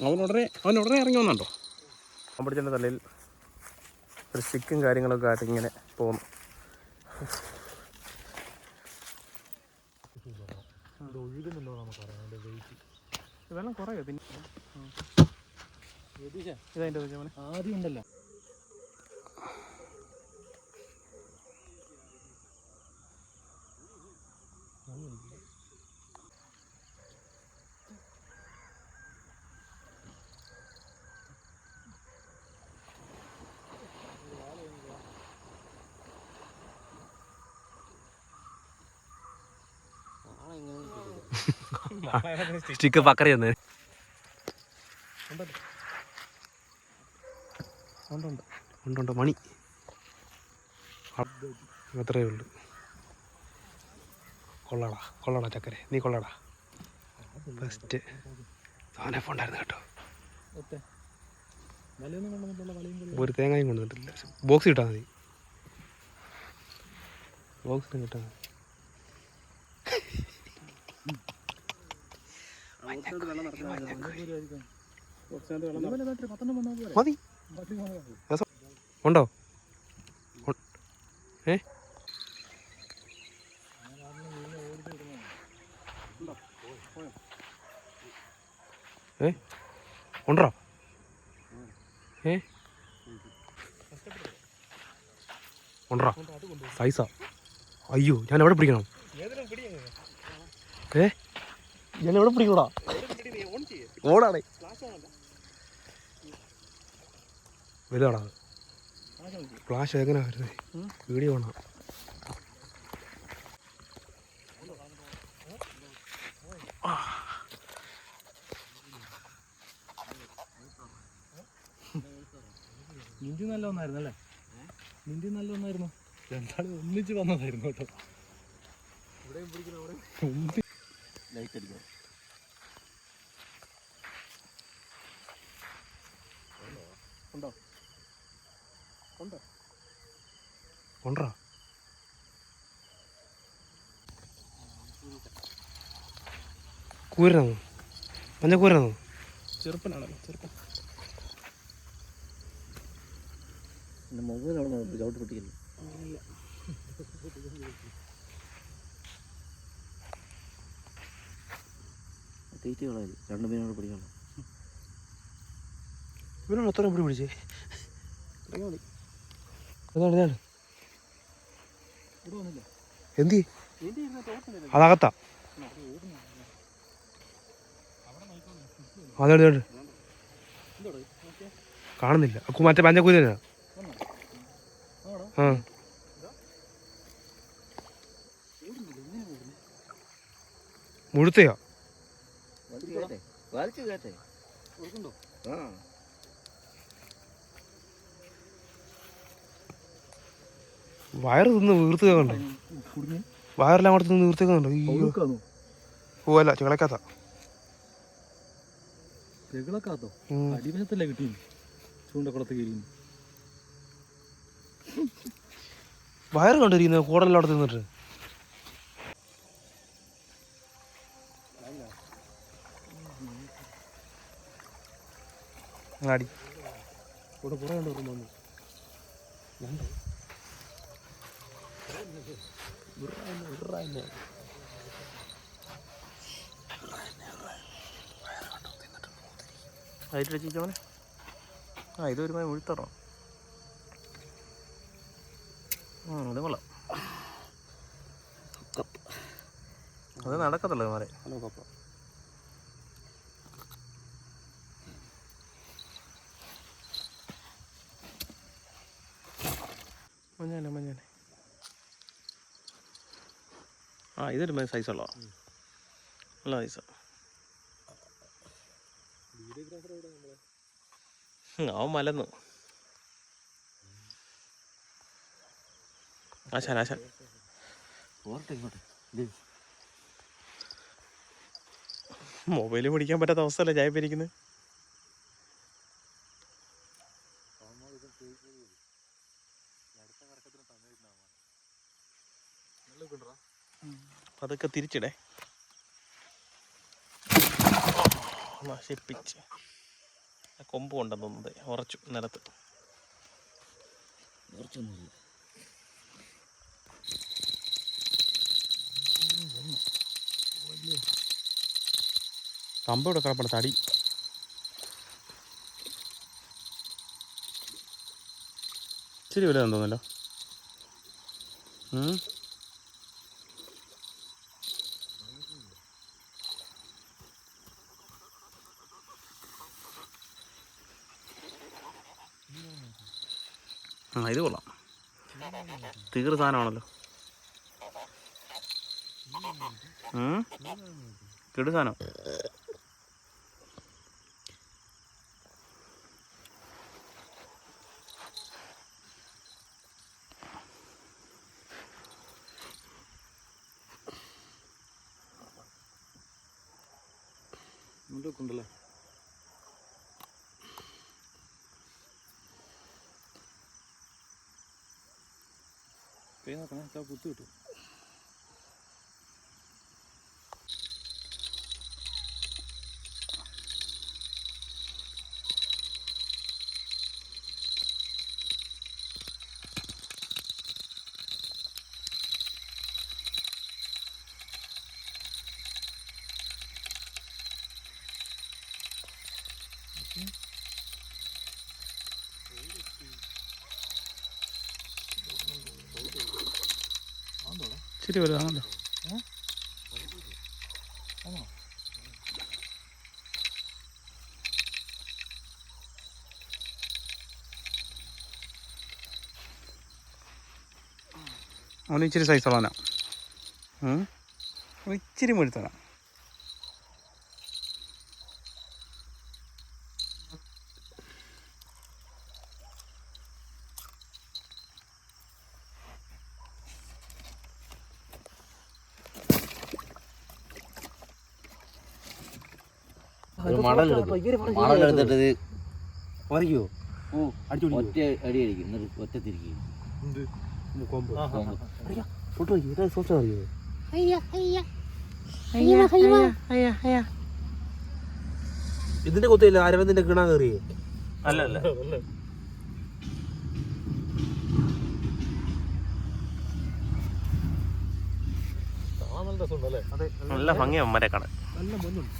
അവൻ ഉടനെ അവൻ ഉടനെ ഇറങ്ങി വന്നുണ്ടോ അമ്പടിച്ചന്റെ തലയിൽ ഒരു സ്റ്റിക്കും കാര്യങ്ങളൊക്കെ ആയിട്ട് ഇങ്ങനെ പോകുന്നു ഇതെല്ലാം കുറയോ പിന്നെ? ഇതതിന്റെ മോനെ? ആദ്യം ഉണ്ടല്ലോ. സ്റ്റിക്ക് പക്കറി തന്നെ മണി. അത്രേ ഉള്ളൂ. കൊള്ളടാ കൊള്ളടാ ചക്കരെ. നീ കൊള്ളടാ. ഫസ്റ്റ് സാധനം ഉണ്ടായിരുന്നു കേട്ടോ. ഒരു തേങ്ങയും കൊണ്ടുവന്നിട്ടില്ല. ബോക്സ് കിട്ടാൽ മതി. ബോക്സിന് കിട്ടാൽ മതി മതി. ഉണ്ടോ? ഏ? ഏ? ഉണ്ടോ? ഏ? ഉണ്ടോ? സൈസാ. അയ്യോ ഞാൻ എവിടെ പിടിക്കണം? ഏ? ഞാൻ എവിടെ പിടിക്കൂടാ? ഓടാണേ. വലുതാടാ ഫ്ലാഷ് എങ്ങനെ വരുന്നത് വീഡിയോ വേണം നിന്തി നല്ല ഒന്നായിരുന്നു അല്ലേ നിന്തി നല്ല ഒന്നായിരുന്നു രണ്ടാളും ഒന്നിച്ച് വന്നതായിരുന്നു കേട്ടോ. ലൈറ്റ് അടിക്കണം. ഉണ്ടോ ഉണ്ടോ ഉണ്ടോ കൂരനാണോ മഞ്ഞക്കൂരനാണോ ചെറുപ്പനാണല്ലോ ചെറുപ്പൻ. എന്റെ മുകളിൽ അവിടെ ചവിട്ട് പൊട്ടിക്കില്ല തീറ്റ രണ്ട് രണ്ടു പേരോട് പിടിക്കണം. ഇവനാണ് അത്ര പിടി പിടിച്ചേ? അതാണ് ഇതാണ് എന്തി? അതകത്താ. അതാണ് ഇതാണ് കാണുന്നില്ല. മറ്റേ പഞ്ചക്കൂര തന്നെയാ ആ. മുഴുത്തയോ. വലിച്ചു കയറ്റേ ആ. വയറ് തിന്ന് വീർത്ത് കണ്ടോ? കുടുങ്ങി. വയറെല്ലാം കൂടെ തിന്ന് വീർത്തുകണ്ടോ അയ്യോ. പോവല്ല ചികളക്കാത്ത ചെകിളക്കാത്തോ അടിവശത്തല്ലേ കിട്ടി ചൂണ്ടക്കുളത്ത് കയറി വയറ് കണ്ടിരിക്കുന്നത് കൂടെല്ലാം അവിടെ തിന്നിട്ട്. അടി. കൂടെ കുറേ ഉണ്ട് ആയിട്ട് ചിക്കമനെ ആ ഇത് ഒരുമാതിരി മുഴുത്തറണം അത് കൊള്ളാം. അത് നടക്കത്തുള്ളൂ മാറി മഞ്ഞാനെ മഞ്ഞാനെ ആ ഇതൊരു സൈസ് ഉള്ളതാ. നല്ല സൈസ് അവൻ മലന്നു. ആശാൻ ആശാൻ. ഇത്. മൊബൈൽ പിടിക്കാൻ പറ്റാത്ത അവസ്ഥയല്ലേ ചായ പിരിക്കുന്നത് അതൊക്കെ തിരിച്ചിടേ. നശിപ്പിച്ച്. കൊമ്പ് കൊണ്ടെന്ന് തോന്നുന്നത് ഉറച്ചു നിലത്ത്. കുറച്ചൊന്നുമില്ല കമ്പ് ഇവിടെ കിടപ്പുണ്ട് തടി. ഇച്ചിരി വലുതാന്ന് തോന്നല്ലോ ആ ഇത് കൊള്ളാം. തീർ സാധനമാണല്ലോ. കെടു സാധനം. മുണ്ടൊക്കെ കൈ നോക്കണേ കുത്തു കിട്ടും ഇച്ചിരി വലുതാണല്ലോ. അവന് ഇച്ചിരി സൈസുള്ളവനാ. അവൻ ഇച്ചിരി മുഴുത്തനാ മടലെടുത്തിട്ട് ഓ, അടിച്ചു ഒറ്റ അടി അടിക്കും. എന്നിട്ട് ഒറ്റ തിരിക്കും ഫോട്ടോ അറിയോ ഇതിന്റെ കൊത്തില്ല അരവിന്ദിന്റെ കിണാ കയറി അല്ല അല്ല. നല്ല ഭംഗിയാ മരെ കാണാൻ നല്ല മഞ്ഞുണ്ട്